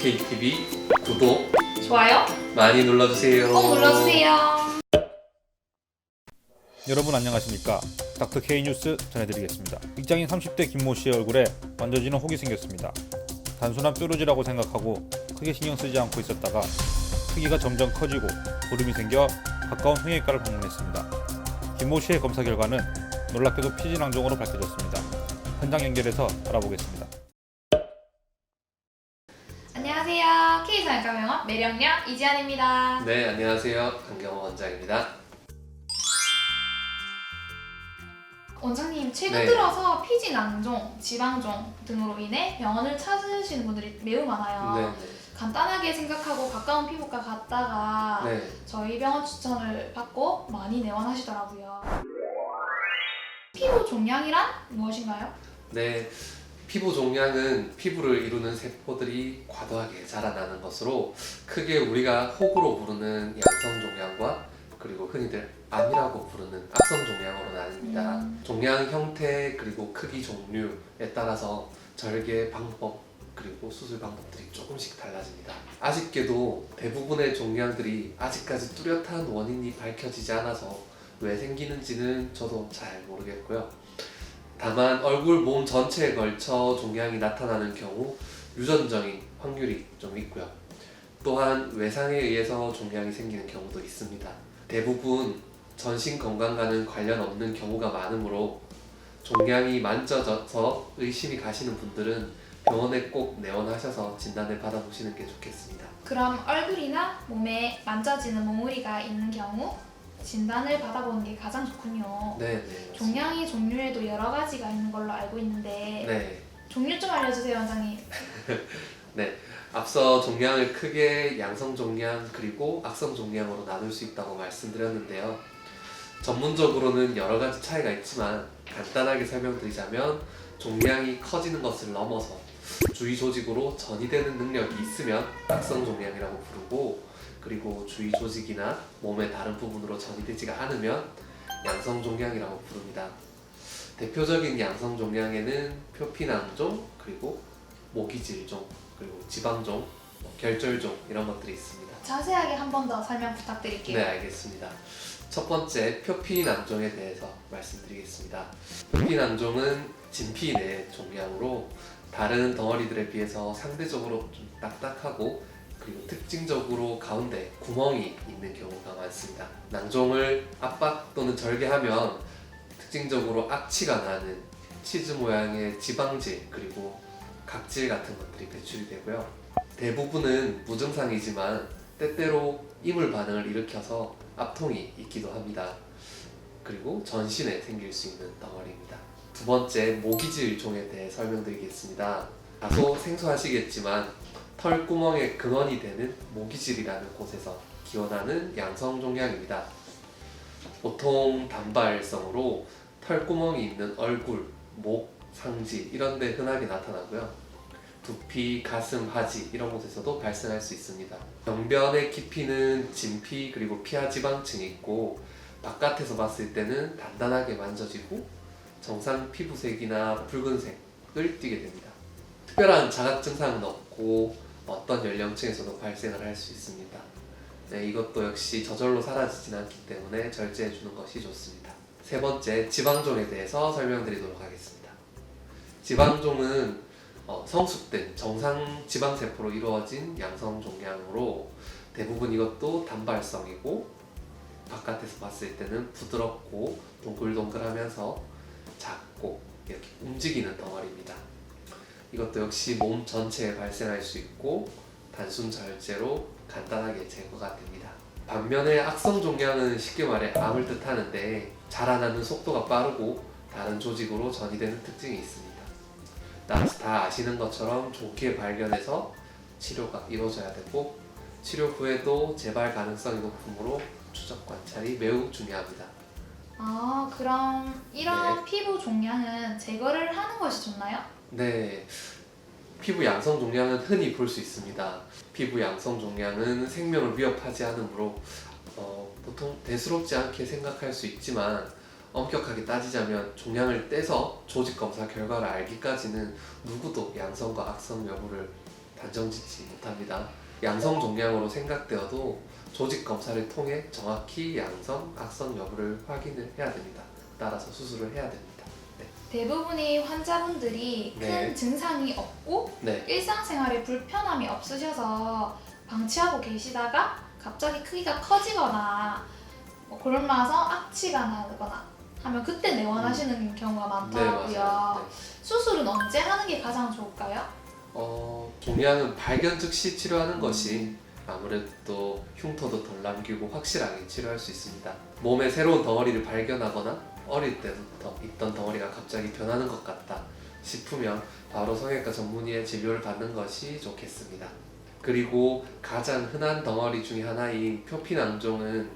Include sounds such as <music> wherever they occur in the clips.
KTV 구독 좋아요 많이 눌러주세요. 꼭 눌러주세요. 여러분 안녕하십니까 닥터 K 뉴스 전해드리겠습니다. 직장인 30대 김모 씨의 얼굴에 만져지는 혹이 생겼습니다. 단순한 뾰루지라고 생각하고 크게 신경 쓰지 않고 있었다가 크기가 점점 커지고 고름이 생겨 가까운 성형외과를 방문했습니다. 김모 씨의 검사 결과는 놀랍게도 피지낭종으로 밝혀졌습니다. 현장 연결해서 알아보겠습니다. K성형외과병원 매력녀 이지안입니다. 네 안녕하세요 강경호 원장입니다. 원장님 최근 네. 들어서 피지 낭종, 지방종 등으로 인해 병원을 찾으시는 분들이 매우 많아요. 네, 간단하게 생각하고 가까운 피부과 갔다가 네. 네. 저희 병원 추천을 받고 많이 내원하시더라고요. 피부 종양이란 무엇인가요? 네, 피부 종양은 피부를 이루는 세포들이 과도하게 자라나는 것으로 크게 우리가 호구로 부르는 양성 종양과 그리고 흔히들 암이라고 부르는 악성 종양으로 나뉩니다. 음. 종양 형태 그리고 크기 종류에 따라서 절개 방법 그리고 수술 방법들이 조금씩 달라집니다. 아쉽게도 대부분의 종양들이 아직까지 뚜렷한 원인이 밝혀지지 않아서 왜 생기는지는 저도 잘 모르겠고요. 다만 얼굴 몸 전체에 걸쳐 종양이 나타나는 경우 유전적인 확률이 좀 있고요. 또한 외상에 의해서 종양이 생기는 경우도 있습니다. 대부분 전신 건강과는 관련 없는 경우가 많으므로 종양이 만져져서 의심이 가시는 분들은 병원에 꼭 내원하셔서 진단을 받아보시는 게 좋겠습니다. 그럼 얼굴이나 몸에 만져지는 몸무리가 있는 경우 진단을 받아보는 게 가장 좋군요. 네, 네. 종양의 종류에도 여러 가지가 있는 걸로 알고 있는데 네. 종류 좀 알려주세요, 원장님. <laughs> 앞서 종양을 크게 양성 종양 그리고 악성 종양으로 나눌 수 있다고 말씀드렸는데요. 전문적으로는 여러 가지 차이가 있지만 간단하게 설명드리자면 종양이 커지는 것을 넘어서 주위 조직으로 전이되는 능력이 있으면 악성 종양이라고 부르고 그리고 주위 조직이나 몸의 다른 부분으로 전이되지가 않으면 양성 종양이라고 부릅니다. 대표적인 양성 종양에는 표피낭종 그리고 모기질종 그리고 지방종, 뭐 결절종 이런 것들이 있습니다. 자세하게 한 번 더 설명 부탁드릴게요. 네, 알겠습니다. 첫 번째 표피낭종에 대해서 말씀드리겠습니다. 표피낭종은 진피 내 종양으로 다른 덩어리들에 비해서 상대적으로 좀 딱딱하고 그리고 특징적으로 가운데 구멍이 있는 경우가 많습니다. 낭종을 압박 또는 절개하면 특징적으로 악취가 나는 치즈 모양의 지방질 그리고 각질 같은 것들이 배출이 되고요. 대부분은 무증상이지만 때때로 이물 반응을 일으켜서 압통이 있기도 합니다. 그리고 전신에 생길 수 있는 덩어리입니다. 두 번째 모기질 종에 대해 설명드리겠습니다. 다소 생소하시겠지만 털구멍의 근원이 되는 모기질이라는 곳에서 기원하는 양성 종양입니다. 보통 단발성으로 털구멍이 있는 얼굴, 목, 상지 이런 데 흔하게 나타나고요. 두피, 가슴, 하지 이런 곳에서도 발생할 수 있습니다. 병변의 깊이는 진피 그리고 피하 지방층이 있고 바깥에서 봤을 때는 단단하게 만져지고 정상 피부색이나 붉은색을 띠게 됩니다. 특별한 자각 증상은 없고 어떤 연령층에서도 발생을 할 수 있습니다. 네, 이것도 역시 저절로 사라지진 않기 때문에 절제해 주는 것이 좋습니다. 세 번째, 지방종에 대해서 설명드리도록 하겠습니다. 지방종은 어, 성숙된 정상 지방세포로 이루어진 양성 종양으로 대부분 이것도 단발성이고 바깥에서 봤을 때는 부드럽고 동글동글하면서 작고 이렇게 움직이는 덩어리입니다. 이것도 역시 몸 전체에 발생할 수 있고 단순 절제로 간단하게 제거가 됩니다. 반면에 악성 종양은 쉽게 말해 암을 뜻하는데 자라나는 속도가 빠르고 다른 조직으로 전이되는 특징이 있습니다. 다, 다 아시는 것처럼 좋게 발견해서 치료가 이루어져야 되고 치료 후에도 재발 가능성이 높으므로 추적 관찰이 매우 중요합니다. 아, 그럼 이런 네. 피부 종양은 제거를 하는 것이 좋나요? 네, 피부 양성 종양은 흔히 볼 수 있습니다. 피부 양성 종양은 생명을 위협하지 않으므로 어, 보통 대수롭지 않게 생각할 수 있지만 엄격하게 따지자면 종양을 떼서 조직 검사 결과를 알기까지는 누구도 양성과 악성 여부를 단정짓지 못합니다. 양성 종양으로 생각되어도 조직 검사를 통해 정확히 양성, 악성 여부를 확인을 해야 됩니다. 따라서 수술을 해야 됩니다. 대부분의 환자분들이 네. 큰 증상이 없고 네, 일상생활에 불편함이 없으셔서 방치하고 계시다가 갑자기 크기가 커지거나 뭐 굶어서 악취가 나거나 하면 그때 내원하시는 경우가 음. 네 많더라고요. 맞아요. 네. 수술은 언제 하는 게 가장 좋을까요? 어, 종양은 발견 즉시 치료하는 것이 아무래도 흉터도 덜 남기고 확실하게 치료할 수 있습니다. 몸에 새로운 덩어리를 발견하거나 어릴 때부터 있던 덩어리가 갑자기 변하는 것 같다 싶으면 바로 성형외과 전문의의 진료를 받는 것이 좋겠습니다. 그리고 가장 흔한 덩어리 중에 하나인 표피낭종은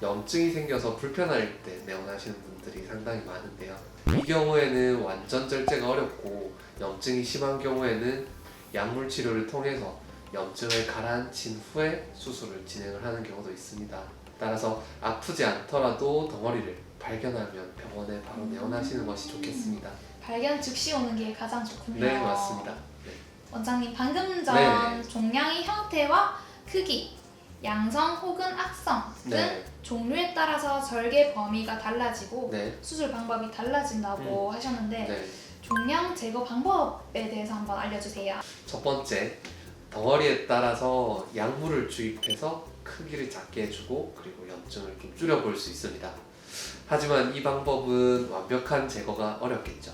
염증이 생겨서 불편할 때 내원하시는 분들이 상당히 많은데요. 이 경우에는 완전 절제가 어렵고 염증이 심한 경우에는 약물 치료를 통해서 염증을 가라앉힌 후에 수술을 진행을 하는 경우도 있습니다. 따라서 아프지 않더라도 덩어리를 발견하면 병원에 바로 내원하시는 것이 좋겠습니다. 발견 즉시 오는 게 가장 좋군요. 네, 맞습니다. 네. 원장님 방금 전 네. 종양의 형태와 크기, 양성 혹은 악성 등 네. 종류에 따라서 절개 범위가 달라지고 네. 수술 방법이 달라진다고 하셨는데 네. 종양 제거 방법에 대해서 한번 알려주세요. 첫 번째, 덩어리에 따라서 약물을 주입해서 크기를 작게 해주고 그리고 염증을 좀 줄여볼 수 있습니다. 하지만 이 방법은 완벽한 제거가 어렵겠죠.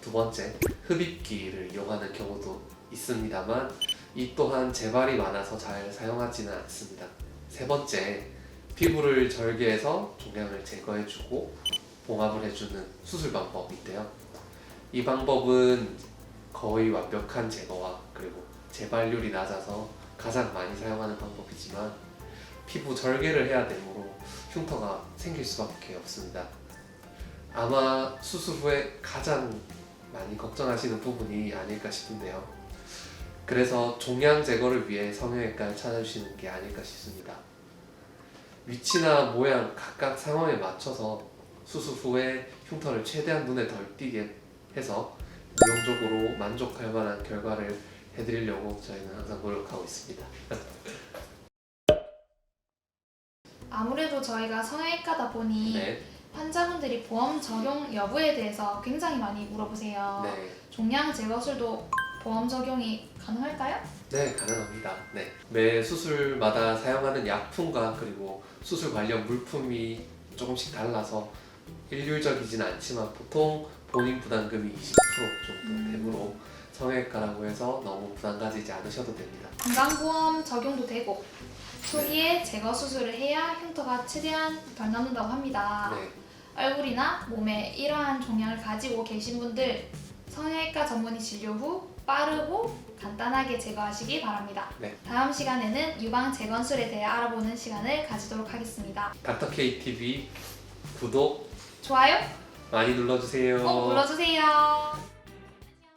두 번째, 흡입기를 이용하는 경우도 있습니다만 이 또한 재발이 많아서 잘 사용하지는 않습니다. 세 번째, 피부를 절개해서 종양을 제거해주고 봉합을 해주는 수술 방법인데요. 이 방법은 거의 완벽한 제거와 그리고 재발률이 낮아서 가장 많이 사용하는 방법이지만 피부 절개를 해야 되므로 흉터가 생길 수밖에 없습니다. 아마 수술 후에 가장 많이 걱정하시는 부분이 아닐까 싶은데요. 그래서 종양 제거를 위해 성형외과를 찾아주시는 게 아닐까 싶습니다. 위치나 모양 각각 상황에 맞춰서 수술 후에 흉터를 최대한 눈에 덜 띄게 해서 미용적으로 만족할 만한 결과를 해드리려고 저희는 항상 노력하고 있습니다. <laughs> 아무래도 저희가 성형외과다 보니 네, 환자분들이 보험 적용 여부에 대해서 굉장히 많이 물어보세요. 네, 종양 제거술도 보험 적용이 가능할까요? 네 가능합니다. 네, 매 수술마다 사용하는 약품과 그리고 수술 관련 물품이 조금씩 달라서 일률적이진 않지만 보통 본인 부담금이 20% 정도 되므로 성형외과라고 해서 너무 부담 가지지 않으셔도 됩니다. 건강보험 적용도 되고 초기에 제거 수술을 해야 흉터가 최대한 덜 남는다고 합니다. 네, 얼굴이나 몸에 이러한 종양을 가지고 계신 분들 성형외과 전문의 진료 후 빠르고 간단하게 제거하시기 바랍니다. 네. 다음 시간에는 유방 재건술에 대해 알아보는 시간을 가지도록 하겠습니다. 닥터 KTV 구독 좋아요 많이 눌러주세요. 꼭 눌러주세요.